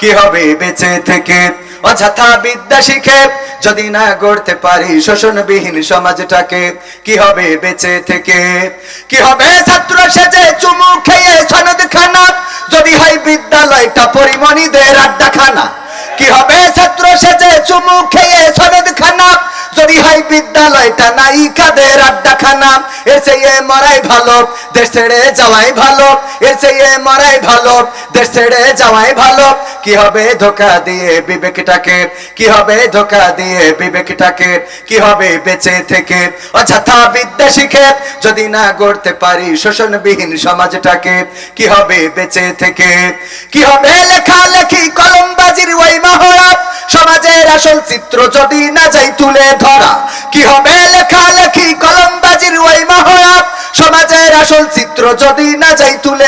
কি হবে বেঁচে থেকে? অযথা বিদ্যা শিখে যদি না গড়তে পারি শোষণবিহীন সমাজটাকে, কি হবে বেঁচে থেকে? কি হবে ছাত্র সেজে চুমু খেয়ে সনদ খানা যদি হয় বিদ্যালয়টা পরিমণিদের আড্ডাখানা, কি হবে ছাত্র সেজে চুমু খেয়ে খানা বিদ্যালয়টা নায়িকাদের আড্ডাখানা? এর চেয়ে মরাই ভালো, দেশ ছেড়ে যাওয়াই ভালো। এর চেয়ে মরাই ভালো, দেশ ছেড়ে যাওয়াই ভালো। কি হবে ধোকা দিয়ে বিবেকটাকে? কি হবে ধোকা দিয়ে বিবেকটাকে? কি হবে বেঁচে থেকে? অযথা বিদ্যা শিখে যদি না গড়তে পারি শোষণবিহীন সমাজটাকে, কি হবে বেঁচে থেকে? কি হবে লেখালেখি আসল চিত্র যদি না যাই তুলে ধরা, কি হবে লেখালেখি কলমবাজির ওই মহড়া? সমাজের আসল চিত্র যদি না যাই তুলে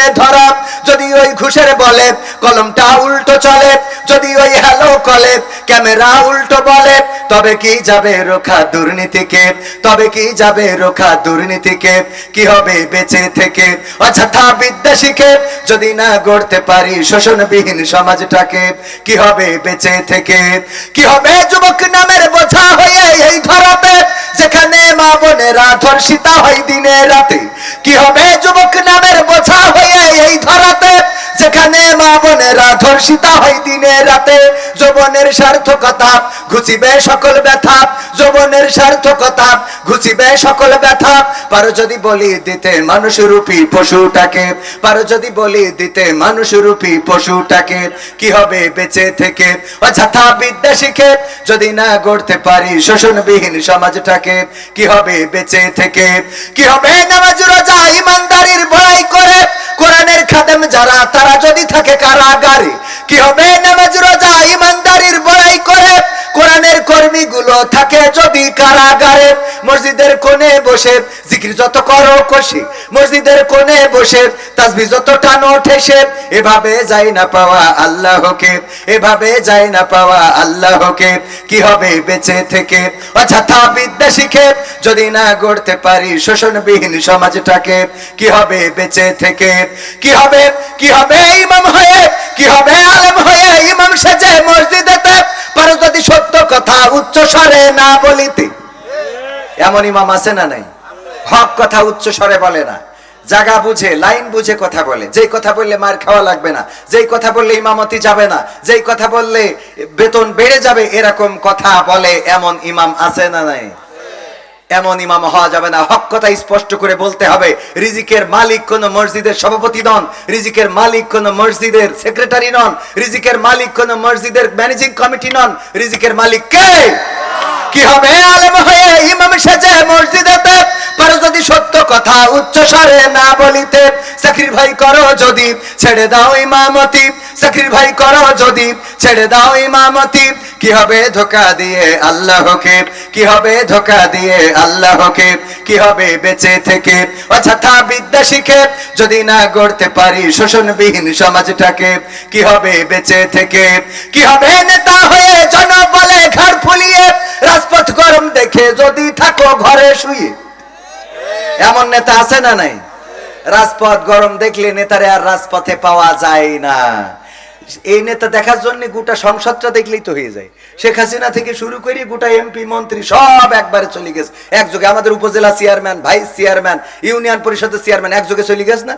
ঘুষের বলে কলমটা উল্টো চলে, যদি ওই হ্যালো কলে ক্যামেরা উল্টো বলে, তবে কি যাবে রোখা দুর্নীতিকে? তবে কি যাবে রোখা দুর্নীতিকে? কি হবে বেঁচে থেকে? অযথা বিদ্যা শিখে যদি না গড়তে পারি শোষণবিহীন সমাজটাকে, কি হবে বেঁচে থেকে? কি হবে যুবক নামের বোঝা হয়ে এই ধরাতে, যেখানে মা বোনেরা ধর্ষিতা হয় দিনে রাতে? কি হবে যুবক নামের বোঝা হয়ে এই ধরাতে যেখানে মা বোনেরা ধর্ষিতা হয় দিনে রাতে, যৌবনের সার্থকতা ঘুচিবে সকল ব্যথা, যৌবনের সার্থকতা ঘুচিবে সকল ব্যথা। পারো যদি বলি দিতে মানুষ রূপী পশুটাকে, পারো যদি বলি দিতে মানুষ রূপী পশুটাকে, কি হবে বেঁচে থেকে? অযথা বিদ্যা শিখে যদি না গড়তে পারি শোষণবিহীন সমাজটাকে, কি হবে বেঁচে থেকে? কি হবে নামাজ, রোজা, ইমানদারির বড়াই করে কোরআনের খাদেম যারা তারা যদি থাকে কারাগারে কি হবে? নামাজ রোজা ইমানদার কর্মীগুলো থাকে যদি কারাগারে, মসজিদের কোণে বসে জিকির যত করো কষে, মসজিদের কোণে বসে তাসবি যত টানো ঠেসে এভাবে যাই না পাওয়া আল্লাহকে, এভাবে যাই না পাওয়া আল্লাহকে, কি হবে বেঁচে থেকে? অযথা বিদ্যা শিখে যদি না গড়তে পারি শোষণবিহীন সমাজটাকে, কি হবে বেঁচে থেকে? কি হবে কি হবে উচ্চ স্বরে না বলিতে। এমন ইমাম আছে না নাই? হক কথা উচ্চ স্বরে বলে না। জাগা বুঝে, লাইন বুঝে কথা বলে। যেই কথা বললে মার খাওয়া লাগবে না। যেই কথা বললে ইমামতি যাবে না। যেই কথা বললে বেতন বেড়ে যাবে, এরকম কথা বলে এমন ইমাম আছে না নাই? এমন ইমাম হওয়া যাবে না। হক কথা স্পষ্ট করে বলতে হবে, রিজিকের মালিক কোন মসজিদের সভাপতি নন, রিজিকের মালিক কোন মসজিদের সেক্রেটারি নন, রিজিকের মালিক কোন মসজিদের ম্যানেজিং কমিটি নন, রিজিকের মালিক কে? কি হবে? আলেম হয়ে ইমাম সেজে মসজিদেতে কথা উচ্চ স্বরে না বলিতে। চাকরির ভাই করো যদি, ছেড়ে দাও ইমামতি। চাকরির ভাই করো যদি, ছেড়ে দাও ইমামতি। কি হবে ধোকা দিয়ে আল্লাহকে? কি হবে ধোকা দিয়ে আল্লাহকে? কি হবে বেঁচে থেকে? অযথা বিদ্যা শিখে যদি না গড়তে পারি শোষণবিহীন সমাজটাকে, কি হবে বেঁচে থেকে? কি হবে নেতা হয়ে জনবলে ঘর ফুলিয়ে, রাজপথ গরম দেখে যদি থাকো ঘরে শুয়ে। এমন নেতা আছে না নাই? রাজপথ গরম দেখলে নেতারে আর রাজপথে পাওয়া যায় না। এই নেতা দেখার জন্য গোটা সংসদটা দেখলেই তো হয়ে যায়। শেখ হাসিনা থেকে শুরু করে গোটা এমপি, মন্ত্রী সব একবারে চলে গেছে। একযোগে আমাদের upazila chairman vice chairman union পরিষদের চেয়ারম্যান একযোগে চলে গেছে না?